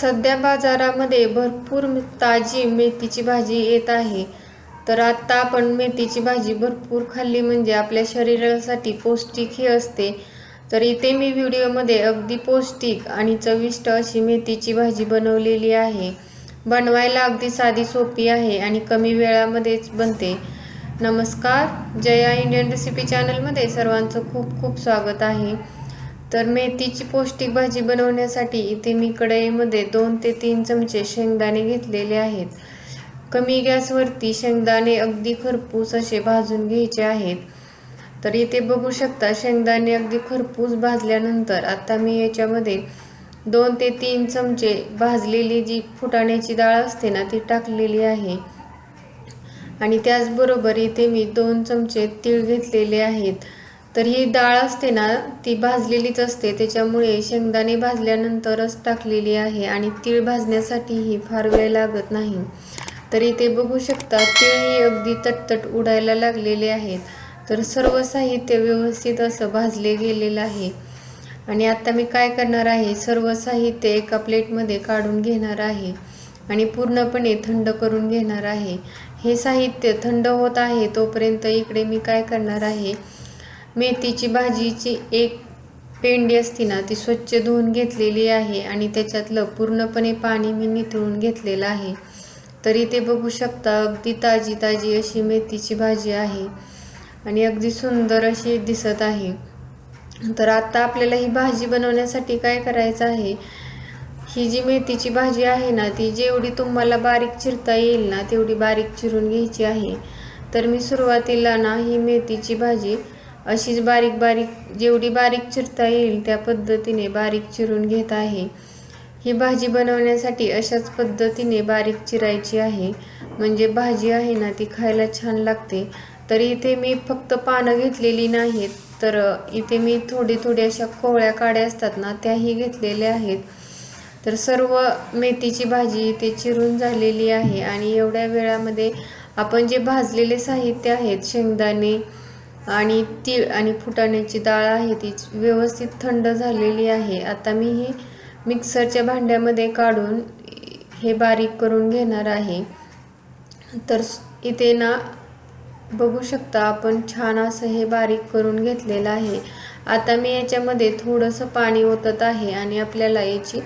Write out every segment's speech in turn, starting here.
सध्या बाजारामध्ये भरपूर ताजी मेथीची भाजी येत आहे. तर आत्ता आपण मेथीची भाजी भरपूर खाल्ली म्हणजे आपल्या शरीरासाठी पौष्टिक ही असते. तर इथे मी व्हिडिओमध्ये अगदी पौष्टिक आणि चविष्ट अशी मेथीची भाजी बनवलेली आहे. बनवायला अगदी साधी सोपी आहे आणि कमी वेळामध्येच बनते. नमस्कार जया इंडियन रेसिपी चॅनलमध्ये सर्वांचं खूप खूप स्वागत आहे. तर मेथीची पौष्टिक भाजी बनवण्यासाठी इथे मी कढईमध्ये दोन ते तीन चमचे शेंगदाणे घेतलेले आहेत. कमी गॅसवरती शेंगदाणे अगदी खरपूस असे भाजून घ्यायचे आहेत. तर इथे बघू शकता शेंगदाणे अगदी खरपूस भाजल्यानंतर आता मी याच्यामध्ये दोन ते तीन चमचे भाजलेली जी फुटाण्याची डाळ असते ना ती टाकलेली आहे. आणि त्याचबरोबर इथे मी दोन चमचे तीळ घेतलेले आहेत. तर ही डाळ असते ना ती भाजलेलीच असते. त्याच्यामुळे शेंगदाणे भाजल्यानंतरच टाकलेली आहे आणि तीळ भाजण्यासाठीही फार वेळ लागत नाही. तर इथे बघू शकता तीळही अगदी तटतट उडायला लागलेले आहेत. तर सर्व साहित्य व्यवस्थित असं भाजले गेलेलं आहे. आणि आता मी काय करणार आहे? सर्व साहित्य एका प्लेटमध्ये काढून घेणार आहे आणि पूर्णपणे थंड करून घेणार आहे. हे साहित्य थंड होत आहे तोपर्यंत इकडे मी काय करणार आहे? मेथीची भाजीची एक पेंडी असती ना ती स्वच्छ धुवून घेतलेली आहे आणि त्याच्यातलं पूर्णपणे पाणी मी निथळून घेतलेलं आहे. तरी ते बघू शकता अगदी ताजी ताजी अशी मेथीची भाजी आहे आणि अगदी सुंदर अशी दिसत आहे. तर आता आपल्याला ही भाजी बनवण्यासाठी काय करायचं आहे? ही जी मेथीची भाजी आहे ना ती जेवढी तुम्हाला बारीक चिरता येईल ना तेवढी बारीक चिरून घ्यायची आहे. तर मी सुरुवातीला ना ही मेथीची भाजी अशीच बारीक बारीक जेवढी बारीक चिरता येईल त्या पद्धतीने बारीक चिरून घेत आहे. ही भाजी बनवण्यासाठी अशाच पद्धतीने बारीक चिरायची आहे. म्हणजे भाजी आहे ना ती खायला छान लागते. तर इथे मी फक्त पानं घेतलेली नाहीत तर इथे मी थोडी थोडी अशा कोवळ्या काड्या असतात ना त्याही घेतलेल्या आहेत. तर सर्व मेथीची भाजी इथे चिरून झालेली आहे आणि एवढ्या वेळामध्ये आपण जे भाजलेले साहित्य आहेत शेंगदाणे आणि तीळ आणि फुटाण्याची डाळ आहे ती व्यवस्थित थंड झालेली आहे. आता मी ही मिक्सरच्या भांड्यामध्ये काढून हे बारीक करून घेणार आहे. तर इथे ना बघू शकता आपण छान असं हे बारीक करून घेतलेलं आहे. आता मी याच्यामध्ये थोडंसं पाणी ओतत आहे आणि आपल्याला याची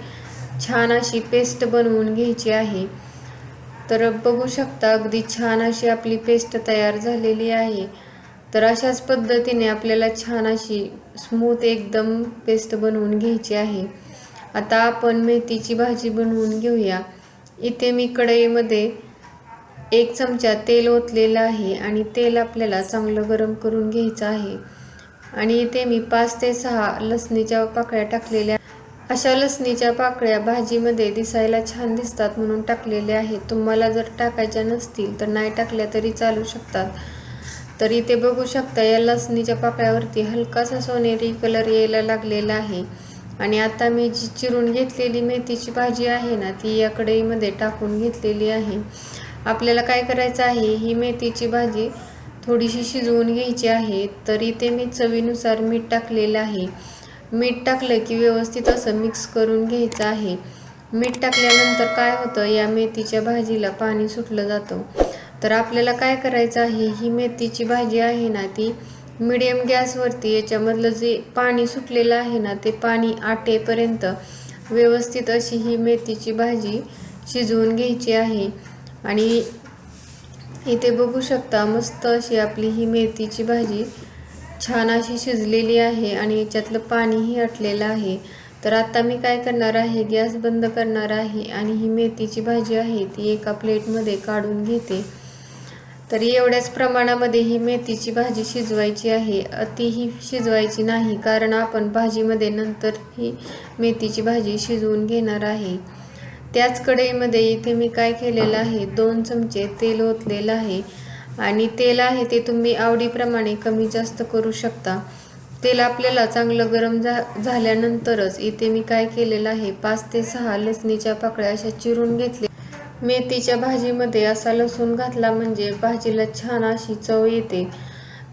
छान अशी पेस्ट बनवून घ्यायची आहे. तर बघू शकता अगदी छान अशी आपली पेस्ट तयार झालेली आहे. तर अशाच पद्धतीने आपल्याला छान अशी स्मूथ एकदम पेस्ट बनवून घ्यायची आहे. आता आपण मेथीची भाजी बनवून घेऊया. इथे मी कढईमध्ये एक चमचा तेल ओतलेलं आहे आणि तेल आपल्याला चांगलं गरम करून घ्यायचं आहे. आणि इथे मी पाच ते सहा लसणीच्या पाकळ्या टाकलेल्या अशा लसणीच्या पाकळ्या भाजीमध्ये दिसायला छान दिसतात म्हणून टाकलेल्या आहेत. तुम्हाला जर टाकायच्या नसतील तर नाही टाकल्या तरी चालू शकतात. तर इथे बघू शकता या लसणीच्या पाकळ्यावरती हलकासा सोनेरी कलर यायला लागलेला आहे. आणि आता मी जी चिरून घेतलेली मेथीची भाजी आहे ना ती या कढईमध्ये टाकून घेतलेली आहे. आपल्याला काय करायचं आहे ही मेथीची भाजी थोडीशी शिजवून घ्यायची आहे तर इथे मी चवीनुसार मीठ टाकलेलं आहे. मीठ टाकलं की व्यवस्थित असं मिक्स करून घ्यायचं आहे. मीठ टाकल्यानंतर काय होतं या मेथीच्या भाजीला पाणी सुटलं जातं. तर आपल्याला काय करायचं आहे? ही मेथीची भाजी आहे ना ती मिडियम गॅसवरती याच्यामधलं जे पाणी सुटलेलं आहे ना ते पाणी आटेपर्यंत व्यवस्थित अशी ही मेथीची भाजी शिजवून घ्यायची आहे. आणि इथे बघू शकता मस्त अशी आपली ही मेथीची भाजी छान अशी शिजलेली आहे आणि याच्यातलं पाणीही आटलेलं आहे. तर आता मी काय करणार आहे? गॅस बंद करणार आहे आणि ही मेथीची भाजी आहे ती एका प्लेटमध्ये काढून घेते. तर एवढ्याच प्रमाणामध्ये ही मेथीची भाजी शिजवायची आहे. अतिही शिजवायची नाही कारण आपण भाजीमध्ये नंतर ही मेथीची भाजी शिजवून घेणार आहे. त्याच कढईमध्ये इथे मी काय केलेलं आहे दोन चमचे तेल ओतलेलं आहे. आणि तेल आहे ते तुम्ही आवडीप्रमाणे कमी जास्त करू शकता. तेल आपल्याला चांगलं गरम झा झाल्यानंतरच इथे मी काय केलेलं आहे पाच ते सहा लसणीच्या पाकळ्या अशा चिरून घेतले मेथीच्या भाजीमध्ये असा लसूण घातला म्हणजे भाजीला छान अशी चव येते.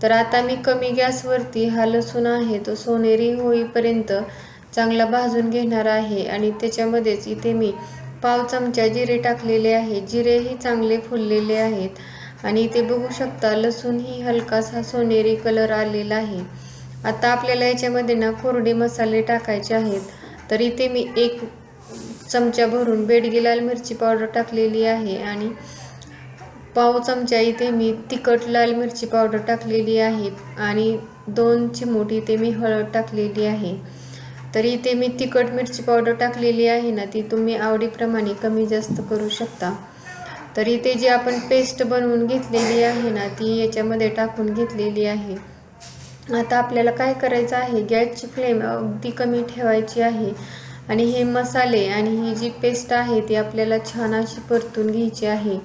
तर आता मी कमी गॅसवरती हा लसूण आहे तो सोनेरी होईपर्यंत चांगला भाजून घेणार आहे आणि त्याच्यामध्येच इथे मी पाव चमचा जिरे टाकलेले आहे. जिरेही चांगले फुललेले आहेत आणि इथे बघू शकता लसूणही हलकासा सोनेरी कलर आलेला आहे. आता आपल्याला याच्यामध्ये ना कोरडे मसाले टाकायचे आहेत. तर इथे मी एक चमचा भरून बेडगी लाल मिरची पावडर टाकलेली आहे आणि पाव चमचा इथे मी तिखट लाल मिरची पावडर टाकलेली आहे आणि दोन चिमूट इथे मी हळद टाकलेली आहे. तर इथे मी तिखट मिरची पावडर टाकलेली आहे ना ती तुम्ही आवडीप्रमाणे कमी जास्त करू शकता. तर इथे जी आपण पेस्ट बनवून घेतलेली आहे ना ती याच्यामध्ये टाकून घेतलेली आहे. आता आपल्याला काय करायचं आहे गॅसची फ्लेम अगदी कमी ठेवायची आहे. आणि हे मसाले आणि ही जी पेस्ट आहे ती आपल्याला छान अशी परतून घ्यायची आहे.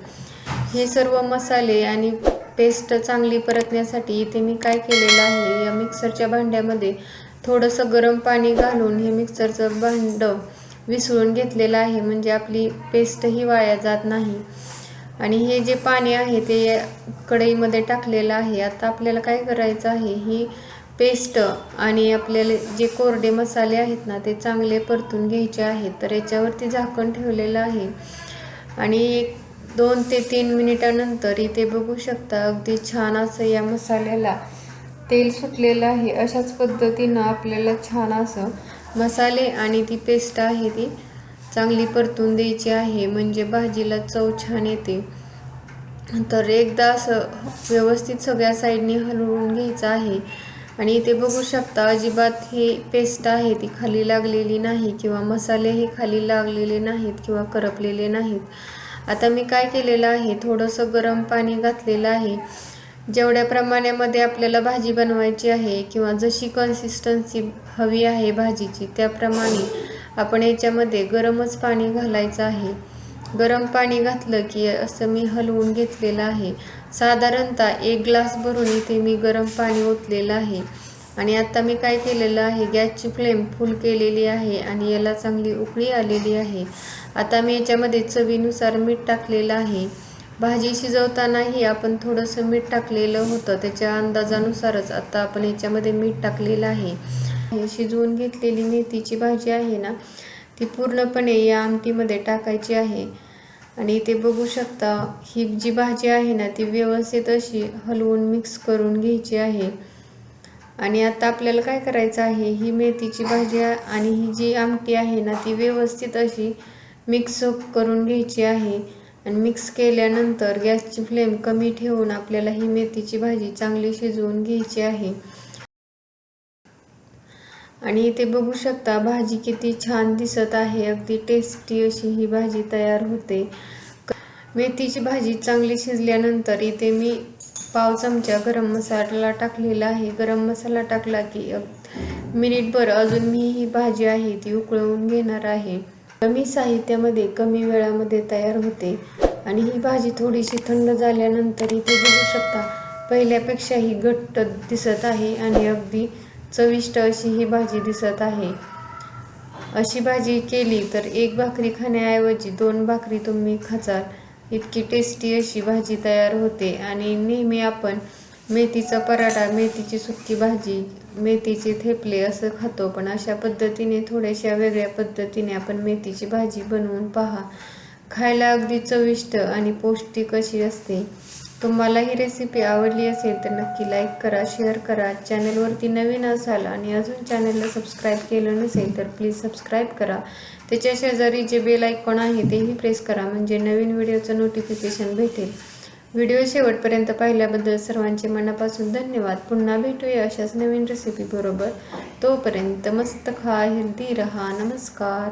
हे सर्व मसाले आणि पेस्ट चांगली परतण्यासाठी इथे मी काय केलेलं आहे या मिक्सरच्या भांड्यामध्ये थोडंसं गरम पाणी घालून हे मिक्सरचं भांडं विसळून घेतलेलं आहे म्हणजे आपली पेस्टही वाया जात नाही. आणि हे जे पाणी आहे ते या कढईमध्ये टाकलेलं आहे आता आपल्याला काय करायचं आहे ही पेस्ट आणि आपल्याला जे कोरडे मसाले आहेत ना ते चांगले परतून घ्यायचे आहेत. तर याच्यावरती झाकण ठेवलेलं आहे. आणि एक दोन ते तीन मिनिटानंतर इथे बघू शकता अगदी छान असं या मसाल्याला तेल सुटलेलं आहे. अशाच पद्धतीनं आपल्याला छान असं मसाले आणि ती पेस्ट आहे ती चांगली परतून द्यायची आहे. म्हणजे भाजीला चव छान येते. तर एकदा असं व्यवस्थित सगळ्या साईडनी हलवून घ्यायचं आहे. आणि इथे बघू शकता अजिबात हे पेस्ट आहे ती खाली लागलेली नाही किंवा मसाले हे खाली लागलेले नाहीत किंवा करपलेले नाहीत. आता मी काय केलेलं आहे थोडंसं गरम पाणी घातलेलं आहे. जेवढ्या प्रमाणामध्ये आपल्याला भाजी बनवायची आहे किंवा जशी कन्सिस्टन्सी हवी आहे भाजीची त्याप्रमाणे आपण याच्यामध्ये गरमच पाणी घालायचं आहे. गरम पाणी घातलं की असं मी हलवून घेतलेलं आहे. साधारणतः एक ग्लास भरून इथे मी गरम पाणी ओतलेलं आहे. आणि आता मी काय केलेलं आहे गॅसची फ्लेम फुल केलेली आहे आणि याला चांगली उकळी आलेली आहे. आता मी याच्यामध्ये चवीनुसार मीठ टाकलेलं आहे. भाजी शिजवतानाही आपण थोडंसं मीठ टाकलेलं होतं. त्याच्या अंदाजानुसारच आता आपण याच्यामध्ये मीठ टाकलेलं आहे. हे शिजवून घेतलेली मेथीची भाजी आहे ना ती पूर्णपणे या आमटीमध्ये टाकायची आहे. आणि इथे बघू शकता ही जी भाजी आहे ना ती व्यवस्थित अशी हलवून मिक्स करून घ्यायची आहे. आणि आता आपल्याला काय करायचं आहे ही मेथीची भाजी आणि ही जी आमटी आहे ना ती व्यवस्थित अशी मिक्स करून घ्यायची आहे. आणि मिक्स केल्यानंतर गॅसची फ्लेम कमी ठेवून आपल्याला ही मेथीची भाजी चांगली शिजवून घ्यायची आहे. आणि इथे बघू शकता भाजी किती छान दिसत आहे. अगदी टेस्टी अशी ही भाजी तयार होते. मेथीची भाजी चांगली शिजल्यानंतर इथे मी पाव चमचा गरम मसाला टाकलेला आहे. गरम मसाला टाकला की मिनिटभर अजून मी ही भाजी आहे ती उकळवून घेणार आहे. कमी साहित्यामध्ये कमी वेळामध्ये तयार होते. आणि ही भाजी थोडीशी थंड झाल्यानंतर इथे बघू शकता पहिल्यापेक्षाही घट्ट दिसत आहे आणि अगदी चविष्ट अशी ही भाजी दिसत आहे. अशी भाजी केली तर एक भाकरी खाण्याऐवजी दोन भाकरी तुम्ही खाचाल. इतकी टेस्टी अशी भाजी तयार होते आणि नेहमी आपण मेथीचा पराठा मेथीची सुक्की भाजी मेथीचे थेपले असं खातो. पण अशा पद्धतीने थोड्याशा वेगळ्या पद्धतीने आपण मेथीची भाजी बनवून पहा. खायला अगदी चविष्ट आणि पौष्टिक अशी असते. तुम्हाला ही रेसिपी आवडली असेल तर नक्की लाईक करा शेअर करा. चॅनलवरती नवीन असाल आणि अजून चॅनलला सबस्क्राईब केलं नसेल तर प्लीज सबस्क्राईब करा. त्याच्या शेजारी जे बेल आयकॉन आहे तेही प्रेस करा म्हणजे नवीन व्हिडिओचं नोटिफिकेशन भेटेल. व्हिडिओ शेवटपर्यंत पाहिल्याबद्दल सर्वांचे मनापासून धन्यवाद. पुन्हा भेटूया अशाच नवीन रेसिपीबरोबर तोपर्यंत मस्त खा हेल्दी रहा. नमस्कार.